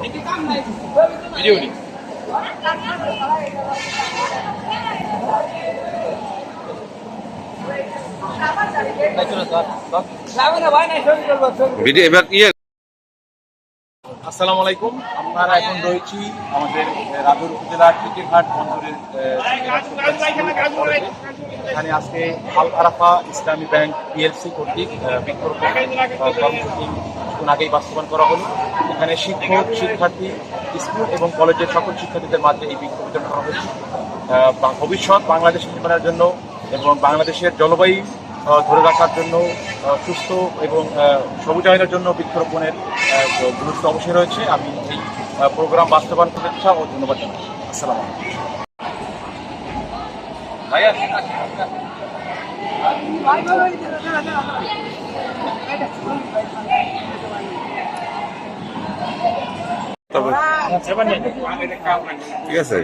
Video নি video এবার ইয়ে আসসালামু আলাইকুম। আমরা এখন রয়েছি আমাদের রাজুর উপজেলা টিকিরহাট বন্দরের এখানে আজকে আল আরাফা ইসলামী ব্যাংক পিএলসি কর্তৃক আহ, কর্মসূচি কিছুক্ষণ আগেই বাস্তবায়ন করা হলো। এখানে শিক্ষক শিক্ষার্থী স্কুল এবং কলেজের সকল শিক্ষার্থীদের মাঝে এই বৃক্ষ বিতরণ করা হয়েছে। ভবিষ্যৎ বাংলাদেশ নির্মাণের জন্য এবং বাংলাদেশের জলবায়ু ধরে রাখার জন্য সুস্থ এবং সবুজায়নের জন্য বৃক্ষরোপণের গুরুত্ব অবশ্যই রয়েছে। আমি এই প্রোগ্রাম বাস্তবায়ন শুভেচ্ছা ও ধন্যবাদ জানাই আসসালাম ঠিক আছে।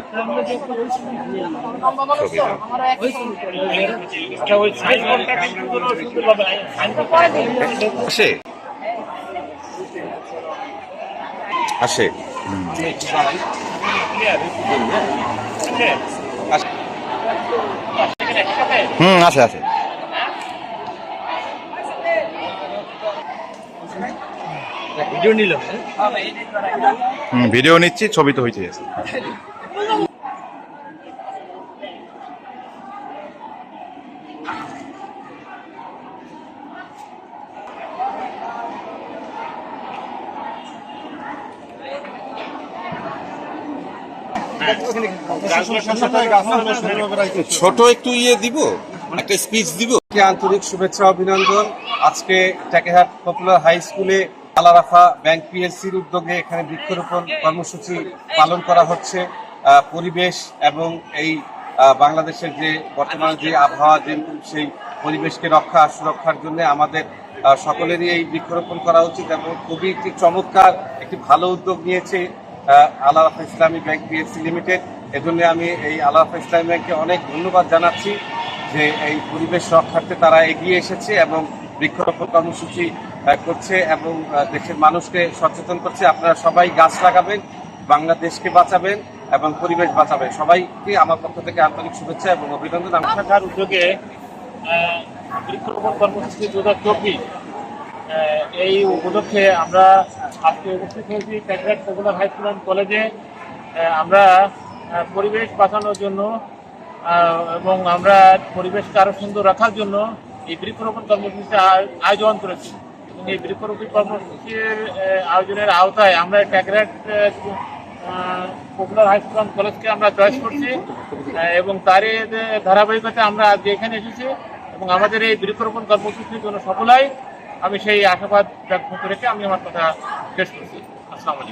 আসে। আসে হুম আছে আছে ভিডিও নিল। ভিডিও নিচ্ছি ছবি তো হইতে আছে। ছোট একটু ইয়ে দিব একটা স্পিচ দিব। আন্তরিক শুভেচ্ছা অভিনন্দন। আজকে টাকেহাট পপুলার হাই স্কুলে আলারাফা ব্যাংক পিএলসির উদ্যোগে এখানে বৃক্ষরোপণ কর্মসূচি পালন করা হচ্ছে। পরিবেশ এবং এই বাংলাদেশের যে বর্তমান যে আবহাওয়া, যে সেই পরিবেশকে রক্ষা, সুরক্ষার জন্য আমাদের সকলেরই এই বৃক্ষরোপণ করা উচিত এবং খুবই একটি চমৎকার, একটি ভালো উদ্যোগ নিয়েছে আলারাফা ইসলামী ব্যাংক পিএলসি লিমিটেড। এজন্য আমি এই আলারাফা ইসলামী ব্যাংককে অনেক ধন্যবাদ জানাচ্ছি যে এই পরিবেশ রক্ষার্থে তারা এগিয়ে এসেছে এবং বৃক্ষরোপণ কর্মসূচি করছে এবং দেশের মানুষকে সচেতন করছে। আপনারা সবাই গাছ লাগাবেন বাংলাদেশকে বাঁচাবেন এবং পরিবেশ বাঁচাবেন। সবাইকে আমার পক্ষ থেকে আন্তরিক শুভেচ্ছা এবং অভিনন্দন। আমি শাখার উদ্যোগে বৃক্ষরোপণ কর্মসূচি দু হাজার চব্বিশ এই উপলক্ষে আমরা আজকে উপস্থিত হয়েছি ক্যাটরাক পপুলার হাই স্কুল অ্যান্ড কলেজে। আমরা পরিবেশ বাঁচানোর জন্য এবং আমরা পরিবেশকে আরও সুন্দর রাখার জন্য এই বৃক্ষরোপণ কর্মসূচি আয়- আয়োজন করেছি। এই বৃক্ষরোপণ কর্মসূচির আয়োজনের আওতায় আমরা ক্যাটরাক পপুলার হাই স্কুল কলেজকে আমরা চয়েস করছি এবং তারই ধারাবাহিকতা আমরা আজকে এখানে এসেছি, এবং আমাদের এই বৃক্ষরোপণ কর্মসূচির জন্য সফলাই। আমি সেই আশাবাদ ব্যক্ত রেখে আমি আমার কথা শেষ করছি। আসসালামু